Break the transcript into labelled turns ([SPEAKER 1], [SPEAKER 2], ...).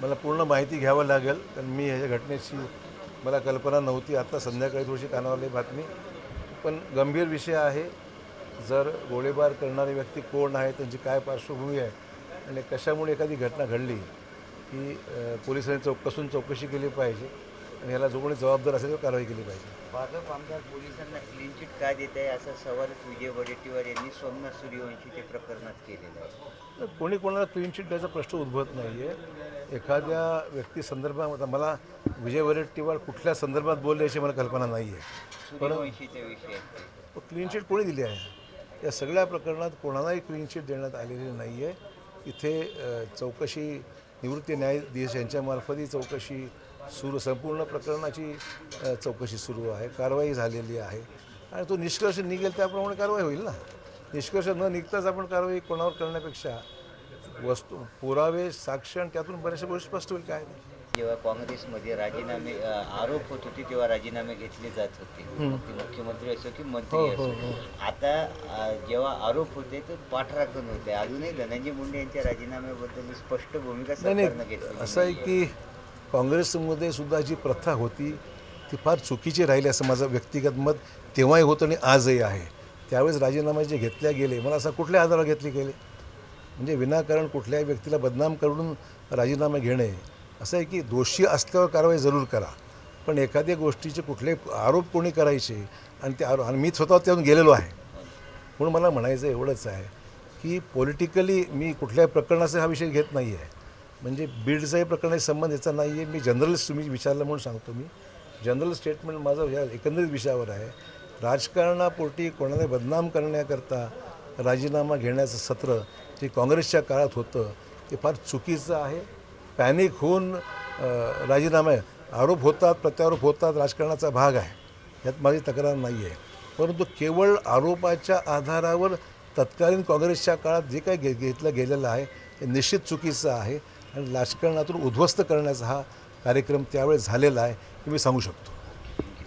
[SPEAKER 1] मला पूर्ण माहिती घ्यावं लागेल कारण मी ह्याच्या घटनेची मला कल्पना नव्हती. आत्ता संध्याकाळी थोडीशी कानावरली बातमी. पण गंभीर विषय आहे जर गोळीबार करणारी व्यक्ती कोण आहे त्यांची काय पार्श्वभूमी आहे आणि कशामुळे एखादी घटना घडली की पोलिसांनी चौक कसून चौकशी केली पाहिजे आणि याला जो कोणी जबाबदार असेल तो कारवाई केली पाहिजे.
[SPEAKER 2] भाजप आमदार पोलिसांना क्लीन चिट का देत आहे असा सवाल विजय वडेट्टीवार यांनी सोमनाथ सूर्यवंशी ते प्रकरणात केलेला आहे.
[SPEAKER 1] तर कोणी कोणाला क्लीन चिट द्यायचा प्रश्न उद्भवत नाही आहे एखाद्या व्यक्ती संदर्भात मला विजय वडेट्टीवार कुठल्या संदर्भात बोलले याची मला कल्पना नाही आहे
[SPEAKER 2] सूर्यवंशीचा विषय आहे ते.
[SPEAKER 1] तो क्लीन चिट कोणी दिली आहे? या सगळ्या प्रकरणात कोणालाही क्लीन चिट देण्यात आलेली नाही आहे इथे अ, चौकशी निवृत्ती न्यायाधीश यांच्यामार्फत ही चौकशी सुरू संपूर्ण प्रकरणाची चौकशी सुरू आहे कारवाई झालेली आहे. आणि तो निष्कर्ष निघेल त्याप्रमाणे कारवाई होईल ना. निष्कर्ष न निघताच आपण कारवाई कोणावर करण्यापेक्षा वस्तू पुरावे साक्ष आणि त्यातून बऱ्याचशा गोष्टी स्पष्ट होईल काय
[SPEAKER 2] जेव्हा काँग्रेसमध्ये राजीनामे आरोप होत होते तेव्हा राजीनामे घेतले जात होते. मुख्यमंत्री असो की मंत्री
[SPEAKER 1] हो,
[SPEAKER 2] असो.
[SPEAKER 1] हो,
[SPEAKER 2] आता अ, जेव्हा आरोप होते तर पाठराखण होते. अजूनही धनंजय मुंडे यांच्या राजीनाम्याबद्दल स्पष्ट भूमिका सरकारनं घेतली
[SPEAKER 1] असं आहे की काँग्रेसमध्ये सुद्धा जी प्रथा होती ती फार चुकीची राहिली असं माझं व्यक्तिगत मत तेव्हाही होतं आणि आजही आहे. त्यावेळेस राजीनामे जे घेतल्या गेले मला असं कुठल्या आधारावर घेतले गेले? म्हणजे विनाकारण कुठल्याही व्यक्तीला बदनाम करून राजीनामे घेणे असं आहे की दोषी असल्यावर कारवाई जरूर करा. पण एखाद्या गोष्टीचे कुठले आरोप कोणी करायचे आणि ते आरोप आणि मी स्वतः त्यातून गेलेलो आहे. म्हणून मला म्हणायचं एवढंच आहे की पॉलिटिकली मी कुठल्याही प्रकरणाचा हा विषय घेत नाही आहे म्हणजे बीडचाही प्रकरणाशी संबंध याचा नाही आहे. मी जनरलिस्ट तुम्ही विचारलं म्हणून सांगतो मी. जनरल स्टेटमेंट माझं या एकंदरीत विषयावर आहे. राजकारणापोटी कोणाला बदनाम करण्याकरता राजीनामा घेण्याचं सत्र जे काँग्रेसच्या काळात होतं ते फार चुकीचं आहे. पॅनिक होऊन राजीनामे आरोप होतात प्रत्यारोप होतात राजकारणाचा भाग आहे. यात माझी तक्रार नाही आहे. परंतु केवळ आरोपाच्या आधारावर तत्कालीन काँग्रेसच्या काळात जे काही घे घेतलं गेलेलं आहे ते निश्चित चुकीचं आहे. आणि राजकारणातून उद्ध्वस्त करण्याचा हा कार्यक्रम त्यावेळेस झालेला आहे हे मी सांगू शकतो.